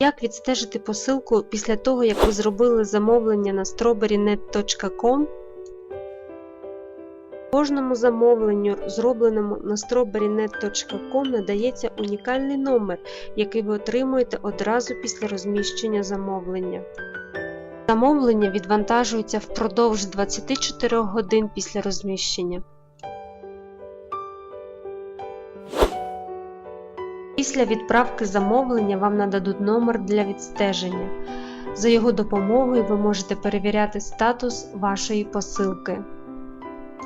Як відстежити посилку після того, як ви зробили замовлення на strawberrynet.com? Кожному замовленню, зробленому на strawberrynet.com, надається унікальний номер, який ви отримуєте одразу після розміщення замовлення. Замовлення відвантажується впродовж 24 годин після розміщення. Після відправки замовлення вам нададуть номер для відстеження. За його допомогою ви можете перевіряти статус вашої посилки.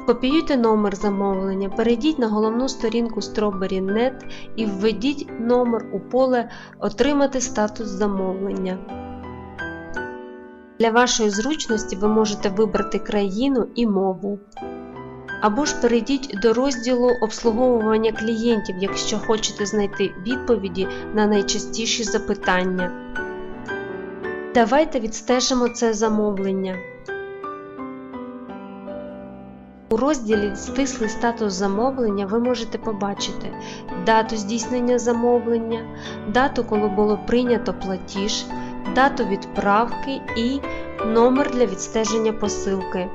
Копіюйте номер замовлення, перейдіть на головну сторінку Strawberry.net і введіть номер у поле Отримати статус замовлення. Для вашої зручності ви можете вибрати країну і мову. Або ж перейдіть до розділу обслуговування клієнтів, якщо хочете знайти відповіді на найчастіші запитання. Давайте відстежимо це замовлення. У розділі Стислий статус замовлення ви можете побачити дату здійснення замовлення, дату, коли було прийнято платіж, дату відправки і номер для відстеження посилки.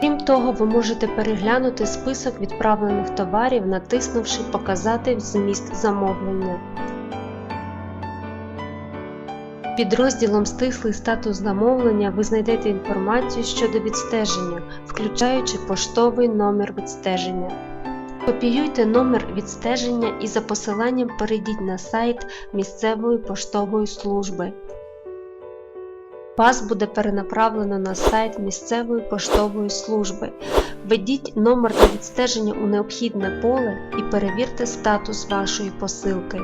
Крім того, ви можете переглянути список відправлених товарів, натиснувши Показати зміст замовлення. Під розділом Стислий статус замовлення ви знайдете інформацію щодо відстеження, включаючи поштовий номер відстеження. Копіюйте номер відстеження і за посиланням перейдіть на сайт місцевої поштової служби. Вас буде перенаправлено на сайт місцевої поштової служби. Введіть номер для відстеження у необхідне поле і перевірте статус вашої посилки.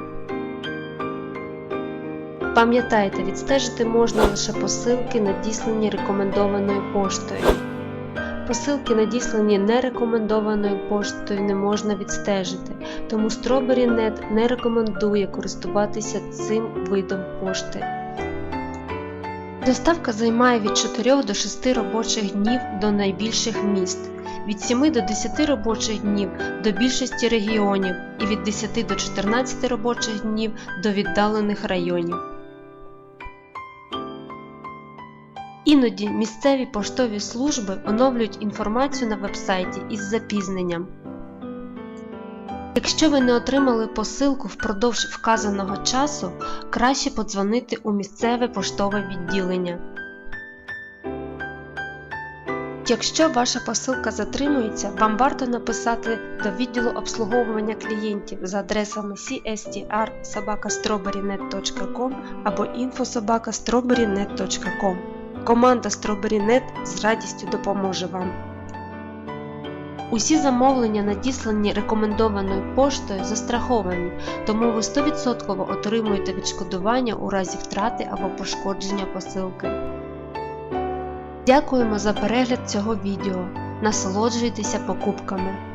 Пам'ятайте, відстежити можна лише посилки, надіслані рекомендованою поштою. Посилки, надіслані нерекомендованою поштою, не можна відстежити, тому Strawberry.net не рекомендує користуватися цим видом пошти. Доставка займає від 4 до 6 робочих днів до найбільших міст, від 7 до 10 робочих днів до більшості регіонів і від 10 до 14 робочих днів до віддалених районів. Іноді місцеві поштові служби оновлюють інформацію на вебсайті із запізненням. Якщо ви не отримали посилку впродовж вказаного часу, краще подзвонити у місцеве поштове відділення. Якщо ваша посилка затримується, вам варто написати до відділу обслуговування клієнтів за адресами cstr.sobakastrawberrynet.com або info.sobakastrawberrynet.com. Команда Strawberry.net з радістю допоможе вам. Усі замовлення, надіслані рекомендованою поштою, застраховані, тому ви 100% отримуєте відшкодування у разі втрати або пошкодження посилки. Дякуємо за перегляд цього відео. Насолоджуйтеся покупками!